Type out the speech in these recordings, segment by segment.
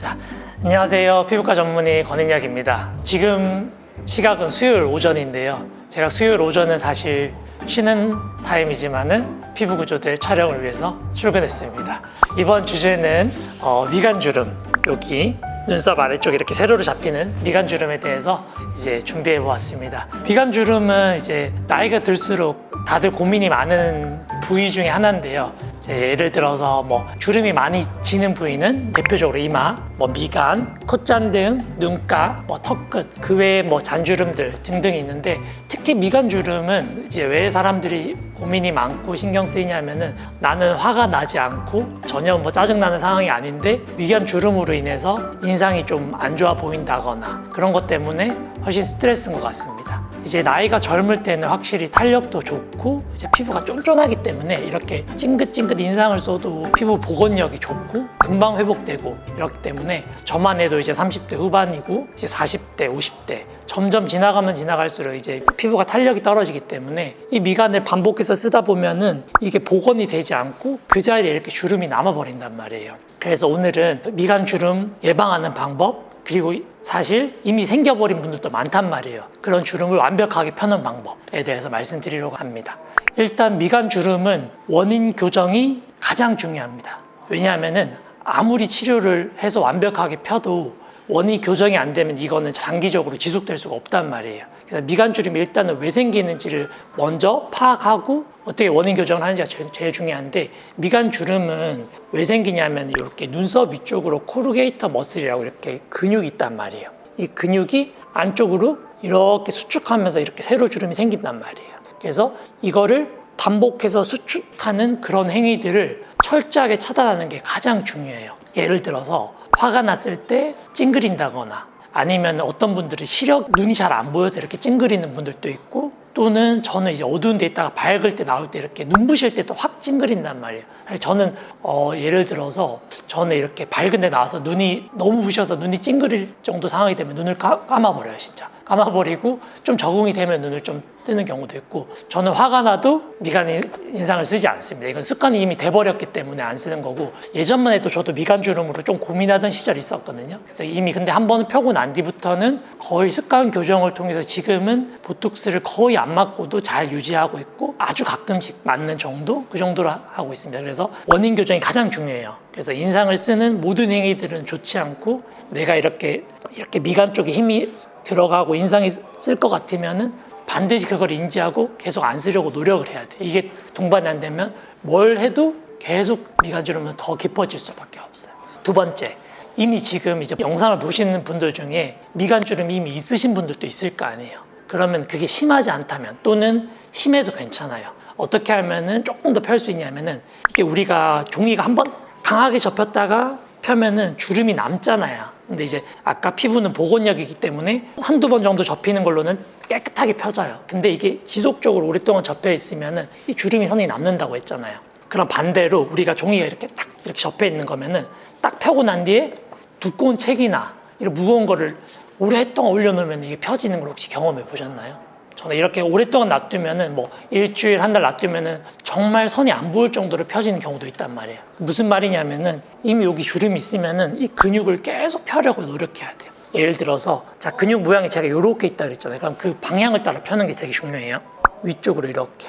자, 안녕하세요. 피부과 전문의 권인혁입니다. 지금 시각은 수요일 오전인데요. 제가 수요일 오전은 사실 쉬는 타임이지만은 피부 구조대 촬영을 위해서 출근했습니다. 이번 주제는 어, 미간 주름 여기 눈썹 아래쪽 이렇게 세로로 잡히는 미간주름에 대해서 이제 준비해 보았습니다. 미간주름은 이제 나이가 들수록 다들 고민이 많은 부위 중에 하나인데요. 예를 들어서 뭐 주름이 많이 지는 부위는 대표적으로 이마, 뭐 미간, 콧잔등, 눈가, 뭐 턱끝, 그 외에 뭐 잔주름들 등등이 있는데 특히 미간 주름은 이제 왜 사람들이 고민이 많고 신경 쓰이냐면은 나는 화가 나지 않고 전혀 뭐 짜증 나는 상황이 아닌데 미간 주름으로 인해서 인상이 좀 안 좋아 보인다거나 그런 것 때문에 훨씬 스트레스인 것 같습니다. 이제 나이가 젊을 때는 확실히 탄력도 좋고 이제 피부가 쫀쫀하기 때문에 이렇게 찡긋찡긋 인상을 써도 피부 복원력이 좋고 금방 회복되고 이렇기 때문에 저만 해도 이제 30대 후반이고 이제 40대, 50대 점점 지나가면 지나갈수록 이제 피부가 탄력이 떨어지기 때문에 이 미간을 반복해서 쓰다 보면은 이게 복원이 되지 않고 그 자리에 이렇게 주름이 남아버린단 말이에요. 그래서 오늘은 미간 주름 예방하는 방법 그리고 사실 이미 생겨버린 분들도 많단 말이에요. 그런 주름을 완벽하게 펴는 방법에 대해서 말씀드리려고 합니다. 일단 미간 주름은 원인 교정이 가장 중요합니다. 왜냐하면은 아무리 치료를 해서 완벽하게 펴도 원인 교정이 안 되면 이거는 장기적으로 지속될 수가 없단 말이에요. 그래서 미간 주름이 일단은 왜 생기는지를 먼저 파악하고 어떻게 원인 교정을 하는지가 제일, 제일 중요한데 미간 주름은 왜 생기냐면 이렇게 눈썹 위쪽으로 코르게이터 머슬이라고 이렇게 근육이 있단 말이에요. 이 근육이 안쪽으로 이렇게 수축하면서 이렇게 세로 주름이 생긴단 말이에요. 그래서 이거를 반복해서 수축하는 그런 행위들을 철저하게 차단하는 게 가장 중요해요. 예를 들어서 화가 났을 때 찡그린다거나 아니면 어떤 분들은 시력 눈이 잘 안 보여서 이렇게 찡그리는 분들도 있고 또는 저는 이제 어두운 데 있다가 밝을 때 나올 때 이렇게 눈부실 때 또 확 찡그린단 말이에요. 사실 저는 어, 예를 들어서 저는 이렇게 밝은 데 나와서 눈이 너무 부셔서 눈이 찡그릴 정도 상황이 되면 눈을 까, 감아버려요, 진짜. 감아버리고 좀 적응이 되면 눈을 좀 뜨는 경우도 있고 저는 화가 나도 미간 인상을 쓰지 않습니다. 이건 습관이 이미 돼버렸기 때문에 안 쓰는 거고 예전만 해도 저도 미간 주름으로 좀 고민하던 시절이 있었거든요. 그래서 이미 근데 한 번 펴고 난 뒤부터는 거의 습관 교정을 통해서 지금은 보톡스를 거의 안 맞고도 잘 유지하고 있고 아주 가끔씩 맞는 정도 그 정도로 하고 있습니다. 그래서 원인 교정이 가장 중요해요. 그래서 인상을 쓰는 모든 행위들은 좋지 않고 내가 이렇게 이렇게 미간 쪽에 힘이 들어가고 인상이 쓸 것 같으면은 반드시 그걸 인지하고 계속 안 쓰려고 노력을 해야 돼. 이게 동반이 안 되면 뭘 해도 계속 미간 주름은 더 깊어질 수밖에 없어요. 두 번째, 이미 지금 이제 영상을 보시는 분들 중에 미간 주름이 이미 있으신 분들도 있을 거 아니에요. 그러면 그게 심하지 않다면 또는 심해도 괜찮아요. 어떻게 하면은 조금 더 펼 수 있냐면은 이게 우리가 종이가 한번 강하게 접혔다가 펴면은 주름이 남잖아요. 근데 이제 아까 피부는 복원력이기 때문에 한두 번 정도 접히는 걸로는 깨끗하게 펴져요. 근데 이게 지속적으로 오랫동안 접혀 있으면은 이 주름이 선이 남는다고 했잖아요. 그럼 반대로 우리가 종이가 이렇게 딱 이렇게 접혀 있는 거면은 딱 펴고 난 뒤에 두꺼운 책이나 이런 무거운 거를 오랫동안 올려놓으면 이게 펴지는 걸 혹시 경험해 보셨나요? 저는 이렇게 오랫동안 놔두면은 뭐 일주일 한 달 놔두면은 정말 선이 안 보일 정도로 펴지는 경우도 있단 말이에요. 무슨 말이냐면은 이미 여기 주름이 있으면은 이 근육을 계속 펴려고 노력해야 돼요. 예를 들어서 자 근육 모양이 제가 이렇게 있다 그랬잖아요. 그럼 그 방향을 따라 펴는 게 되게 중요해요. 위쪽으로 이렇게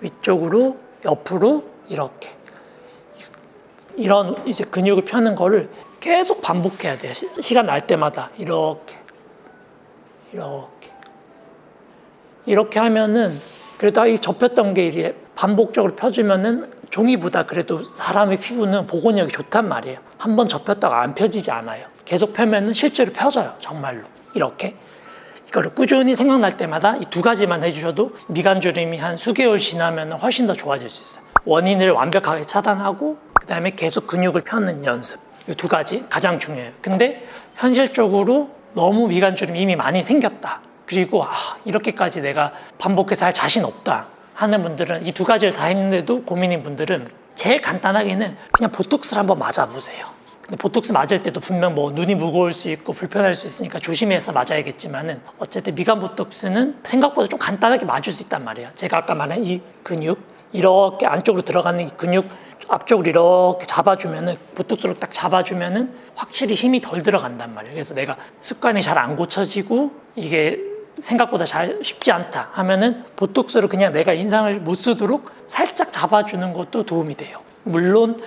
위쪽으로 옆으로 이렇게 이런 이제 근육을 펴는 거를 계속 반복해야 돼요. 시, 시간 날 때마다 이렇게 이렇게 이렇게 하면은 그래도 이 접혔던 게 반복적으로 펴주면은 종이보다 그래도 사람의 피부는 복원력이 좋단 말이에요. 한 번 접혔다가 안 펴지지 않아요. 계속 펴면은 실제로 펴져요. 정말로 이렇게 이거를 꾸준히 생각날 때마다 이 두 가지만 해주셔도 미간 주름이 한 수개월 지나면 훨씬 더 좋아질 수 있어요. 원인을 완벽하게 차단하고 그다음에 계속 근육을 펴는 연습. 이 두 가지 가장 중요해요. 근데 현실적으로 너무 미간 주름이 이미 많이 생겼다. 그리고 아, 이렇게까지 내가 반복해서 할 자신 없다 하는 분들은 이 두 가지를 다 했는데도 고민인 분들은 제일 간단하게는 그냥 보톡스를 한번 맞아보세요. 근데 보톡스 맞을 때도 분명 뭐 눈이 무거울 수 있고 불편할 수 있으니까 조심해서 맞아야겠지만은 어쨌든 미간 보톡스는 생각보다 좀 간단하게 맞을 수 있단 말이에요. 제가 아까 말한 이 근육 이렇게 안쪽으로 들어가는 이 근육 앞쪽으로 이렇게 잡아주면은 보톡스로 딱 잡아주면은 확실히 힘이 덜 들어간단 말이에요. 그래서 내가 습관이 잘 안 고쳐지고 이게 생각보다 잘 쉽지 않다 하면은 보톡스를 그냥 내가 인상을 못 쓰도록 살짝 잡아주는 것도 도움이 돼요. 물론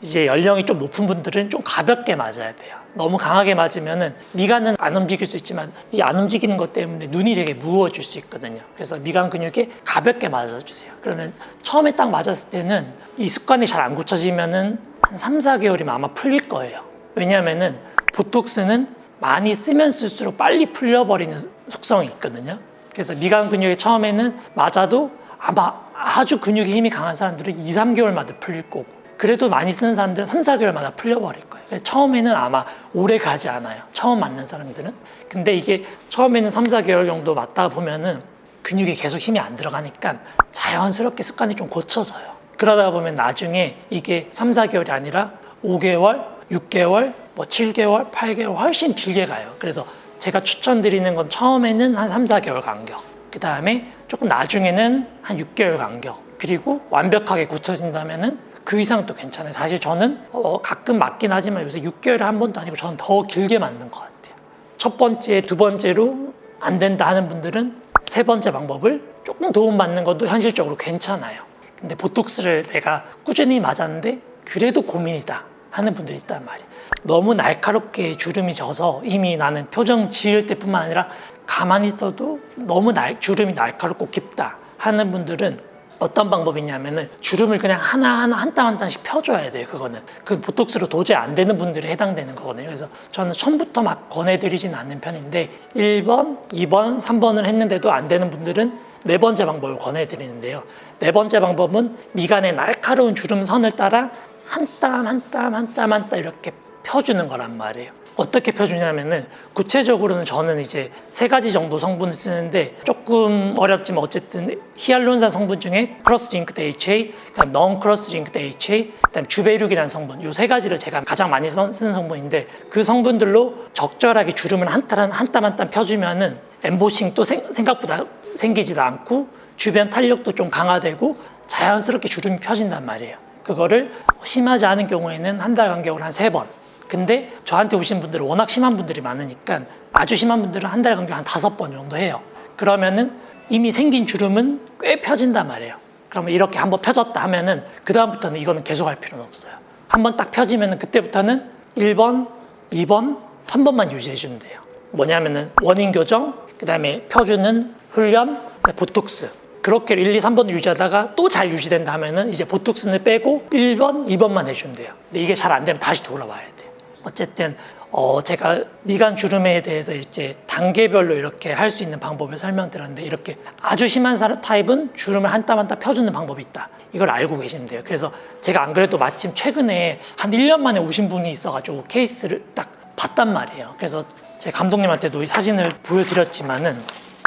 이제 연령이 좀 높은 분들은 좀 가볍게 맞아야 돼요. 너무 강하게 맞으면은 미간은 안 움직일 수 있지만 이 안 움직이는 것 때문에 눈이 되게 무거워질 수 있거든요. 그래서 미간 근육에 가볍게 맞아주세요. 그러면 처음에 딱 맞았을 때는 이 습관이 잘 안 고쳐지면은 한 3, 4개월이면 아마 풀릴 거예요. 왜냐하면은 보톡스는 많이 쓰면 쓸수록 빨리 풀려버리는 속성이 있거든요. 그래서 미간 근육에 처음에는 맞아도 아마 아주 근육에 힘이 강한 사람들은 2, 3개월마다 풀릴 거고 그래도 많이 쓰는 사람들은 3, 4개월마다 풀려버릴 거예요. 처음에는 아마 오래 가지 않아요. 처음 맞는 사람들은. 근데 이게 처음에는 3, 4개월 정도 맞다 보면은 근육에 계속 힘이 안 들어가니까 자연스럽게 습관이 좀 고쳐져요. 그러다 보면 나중에 이게 3, 4개월이 아니라 5개월, 6개월, 뭐 7개월, 8개월 훨씬 길게 가요. 그래서 제가 추천드리는 건 처음에는 한 3, 4개월 간격. 그 다음에 조금 나중에는 한 6개월 간격. 그리고 완벽하게 고쳐진다면은 그 이상도 괜찮아요. 사실 저는 어, 가끔 맞긴 하지만 요새 6개월에 한 번도 아니고 저는 더 길게 맞는 것 같아요. 첫 번째, 두 번째로 안 된다 하는 분들은 세 번째 방법을 조금 도움받는 것도 현실적으로 괜찮아요. 근데 보톡스를 내가 꾸준히 맞았는데 그래도 고민이다 하는 분들이 있단 말이에요. 너무 날카롭게 주름이 져서 이미 나는 표정 지을 때뿐만 아니라 가만히 있어도 너무 날, 주름이 날카롭고 깊다 하는 분들은 어떤 방법이냐면은 주름을 그냥 하나하나 한 땀 한 땀씩 펴줘야 돼요 그거는. 그 보톡스로 도저히 안 되는 분들이 해당되는 거거든요. 그래서 저는 처음부터 막 권해드리진 않는 편인데 1번, 2번, 3번을 했는데도 안 되는 분들은 네 번째 방법을 권해드리는데요. 네 번째 방법은 미간의 날카로운 주름선을 따라 한 땀 한 땀 한 땀 한 땀 이렇게 펴주는 거란 말이에요 어떻게 펴주냐면은 구체적으로는 저는 이제 세 가지 정도 성분을 쓰는데 조금 어렵지만 어쨌든 히알루론산 성분 중에 크로스 링크드 HA, 그다음 넌 크로스 링크드 HA, 그다음 주베이룩이라는 성분 요 세 가지를 제가 가장 많이 써- 쓰는 성분인데 그 성분들로 적절하게 주름을 한땀한땀 한 땀 펴주면은 엠보싱도 생- 생각보다 생기지도 않고 주변 탄력도 좀 강화되고 자연스럽게 주름이 펴진단 말이에요. 그거를 심하지 않은 경우에는 한 달 간격으로 한 세 번. 근데 저한테 오신 분들은 워낙 심한 분들이 많으니까 아주 심한 분들은 한 달 간격 한 다섯 번 정도 해요. 그러면은 이미 생긴 주름은 꽤 펴진단 말이에요. 그러면 이렇게 한번 펴졌다 하면은 그 다음부터는 이거는 계속 할 필요는 없어요. 한번 딱 펴지면은 그때부터는 1번, 2번, 3번만 유지해 주면 돼요. 뭐냐면은 원인 교정, 그다음에 펴주는 훈련, 보톡스. 그렇게 1, 2, 3번을 유지하다가 또 잘 유지된다 하면은 이제 보톡스는 빼고 1번, 2번만 해주면 돼요. 근데 이게 잘 안 되면 다시 돌아와야 돼요. 어쨌든 어 제가 미간 주름에 대해서 이제 단계별로 이렇게 할 수 있는 방법을 설명드렸는데 이렇게 아주 심한 사람 타입은 주름을 한 땀 한 땀 펴주는 방법이 있다. 이걸 알고 계시면 돼요. 그래서 제가 안 그래도 마침 최근에 한 1년 만에 오신 분이 있어가지고 케이스를 딱 봤단 말이에요. 그래서 제 감독님한테도 이 사진을 보여드렸지만은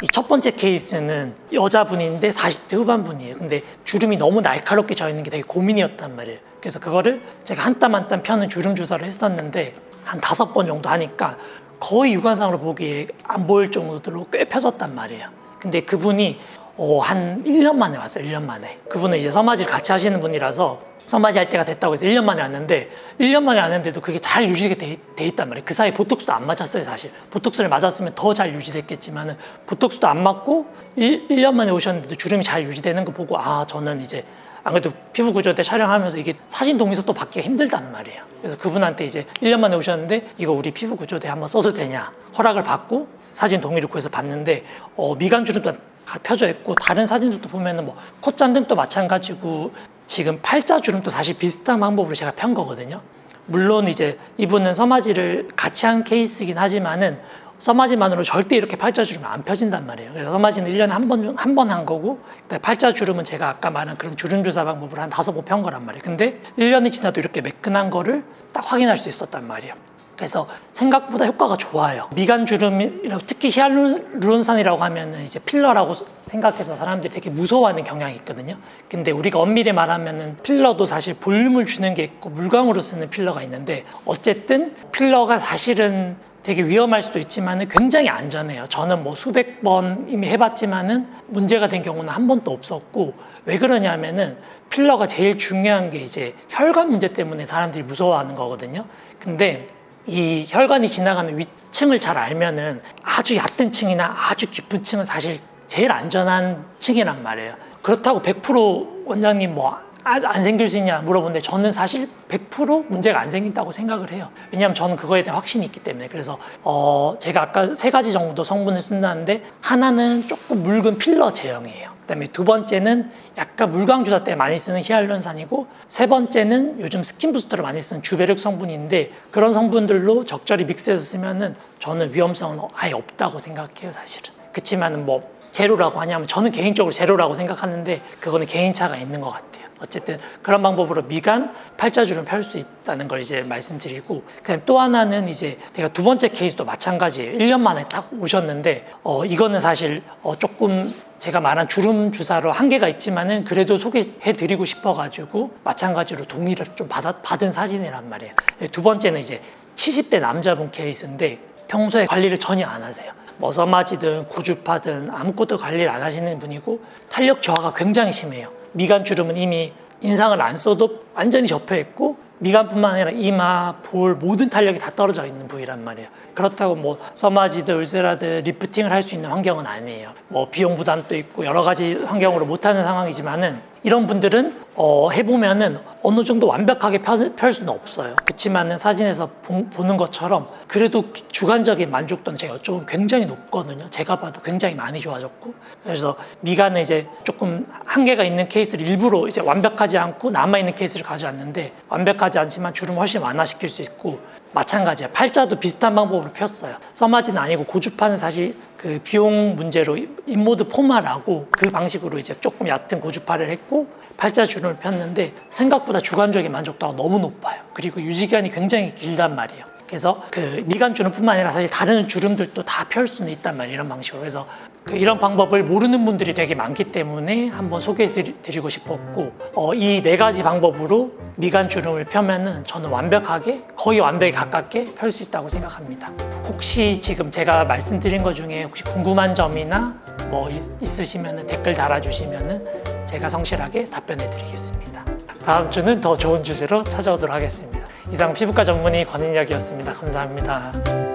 이 첫 번째 케이스는 여자분인데 40대 후반분이에요. 근데 주름이 너무 날카롭게 져 있는 게 되게 고민이었단 말이에요. 그래서 그거를 제가 한 땀 한 땀 펴는 주름 주사를 했었는데 한 다섯 번 정도 하니까 거의 육안상으로 보기에 안 보일 정도로 꽤 펴졌단 말이에요. 근데 그분이 어, 한 1년 만에 왔어요. 1년 만에. 그분은 이제 서마지를 같이 하시는 분이라서 서마지 할 때가 됐다고 해서 1년 만에 왔는데 1년 만에 왔는데도 그게 잘 유지가 돼, 돼 있단 말이에요. 그 사이에 보톡스도 안 맞았어요, 사실. 보톡스를 맞았으면 더 잘 유지됐겠지만은 보톡스도 안 맞고 1, 1년 만에 오셨는데도 주름이 잘 유지되는 거 보고 아, 저는 이제 안 그래도 피부 구조 때 촬영하면서 이게 사진 동의서 또 받기가 힘들단 말이에요. 그래서 그분한테 이제 1년 만에 오셨는데 이거 우리 피부 구조대 한번 써도 되냐 허락을 받고 사진 동의를 구해서 봤는데 어, 미간 주름도 다 펴져 있고 다른 사진들도 보면은 뭐 콧잔등도 마찬가지고 지금 팔자 주름도 사실 비슷한 방법으로 제가 편 거거든요. 물론 이제 이분은 서마지를 같이 한 케이스이긴 하지만은 서마지만으로 절대 이렇게 팔자 주름이 안 펴진단 말이에요. 그래서 서마지는 1년에 한 번, 한 번 한 거고, 팔자 주름은 제가 아까 말한 그런 주름 주사 방법으로 한 다섯 번 편 거란 말이에요. 근데 1년이 지나도 이렇게 매끈한 거를 딱 확인할 수 있었단 말이에요. 그래서 생각보다 효과가 좋아요. 미간 주름이라고 특히 히알루론산이라고 하면 이제 필러라고 생각해서 사람들이 되게 무서워하는 경향이 있거든요. 근데 우리가 엄밀히 말하면은 필러도 사실 볼륨을 주는 게 있고 물광으로 쓰는 필러가 있는데 어쨌든 필러가 사실은 되게 위험할 수도 있지만 굉장히 안전해요. 저는 뭐 수백 번 이미 해봤지만은 문제가 된 경우는 한 번도 없었고 왜 그러냐면은 필러가 제일 중요한 게 이제 혈관 문제 때문에 사람들이 무서워하는 거거든요. 근데 이 혈관이 지나가는 위층을 잘 알면은 아주 얕은 층이나 아주 깊은 층은 사실 제일 안전한 층이란 말이에요. 그렇다고 100% 원장님 뭐 안 생길 수 있냐 물어보는데 저는 사실 100% 문제가 안 생긴다고 생각을 해요. 왜냐하면 저는 그거에 대한 확신이 있기 때문에. 그래서 어 제가 아까 세 가지 정도 성분을 쓴다는데 하나는 조금 묽은 필러 제형이에요. 그다음에 두 번째는 약간 물광 주사 때 많이 쓰는 히알루론산이고 세 번째는 요즘 스킨 부스터를 많이 쓰는 주베륵 성분인데 그런 성분들로 적절히 믹스해서 쓰면은 저는 위험성은 아예 없다고 생각해요 사실은. 그렇지만은 뭐 제로라고 하냐면 저는 개인적으로 제로라고 생각하는데 그거는 개인차가 있는 것 같아요. 어쨌든 그런 방법으로 미간 팔자주름 펼 수 있다는 걸 이제 말씀드리고 그다음 또 하나는 이제 제가 두 번째 케이스도 마찬가지예요. 1년 만에 딱 오셨는데 어 이거는 사실 어 조금 제가 말한 주름 주사로 한계가 있지만은 그래도 소개해 드리고 싶어 가지고 마찬가지로 동의를 좀 받아, 받은 사진이란 말이에요. 두 번째는 이제 70대 남자분 케이스인데 평소에 관리를 전혀 안 하세요. 뭐 써마지든 고주파든 아무것도 관리를 안 하시는 분이고 탄력 저하가 굉장히 심해요. 미간 주름은 이미 인상을 안 써도 완전히 접혀 있고 미간뿐만 아니라 이마, 볼 모든 탄력이 다 떨어져 있는 부위란 말이에요. 그렇다고 뭐 써마지드, 울세라드, 리프팅을 할 수 있는 환경은 아니에요. 뭐 비용 부담도 있고 여러 가지 환경으로 못하는 상황이지만은 이런 분들은 어, 해보면은 어느 정도 완벽하게 펼, 펼 수는 없어요. 그렇지만은 사진에서 보, 보는 것처럼 그래도 주관적인 만족도는 제가 여쭤보면 굉장히 높거든요. 제가 봐도 굉장히 많이 좋아졌고 그래서 미간에 이제 조금 한계가 있는 케이스를 일부러 이제 완벽하지 않고 남아 있는 케이스를 가져왔는데 완벽하지 않지만 주름 훨씬 완화시킬 수 있고 마찬가지야. 팔자도 비슷한 방법으로 폈어요. 써마지는 아니고 고주파는 사실 그 비용 문제로 인모드 포마라고 그 방식으로 이제 조금 얕은 고주파를 했고 팔자 주름을 폈는데 생각보다 주관적인 만족도가 너무 높아요. 그리고 유지기간이 굉장히 길단 말이에요. 그래서 그 미간 주름뿐만 아니라 사실 다른 주름들도 다 펼 수는 있단 말이에요. 이런 방식으로. 그래서 그 이런 방법을 모르는 분들이 되게 많기 때문에 한번 소개해 드리고 싶었고 어, 이 네 가지 방법으로 미간 주름을 펴면은 저는 완벽하게 거의 완벽에 가깝게 펼 수 있다고 생각합니다. 혹시 지금 제가 말씀드린 것 중에 혹시 궁금한 점이나 뭐 있, 있으시면 댓글 달아주시면은 제가 성실하게 답변해 드리겠습니다. 다음 주는 더 좋은 주제로 찾아오도록 하겠습니다. 이상 피부과 전문의 권인혁이었습니다. 감사합니다.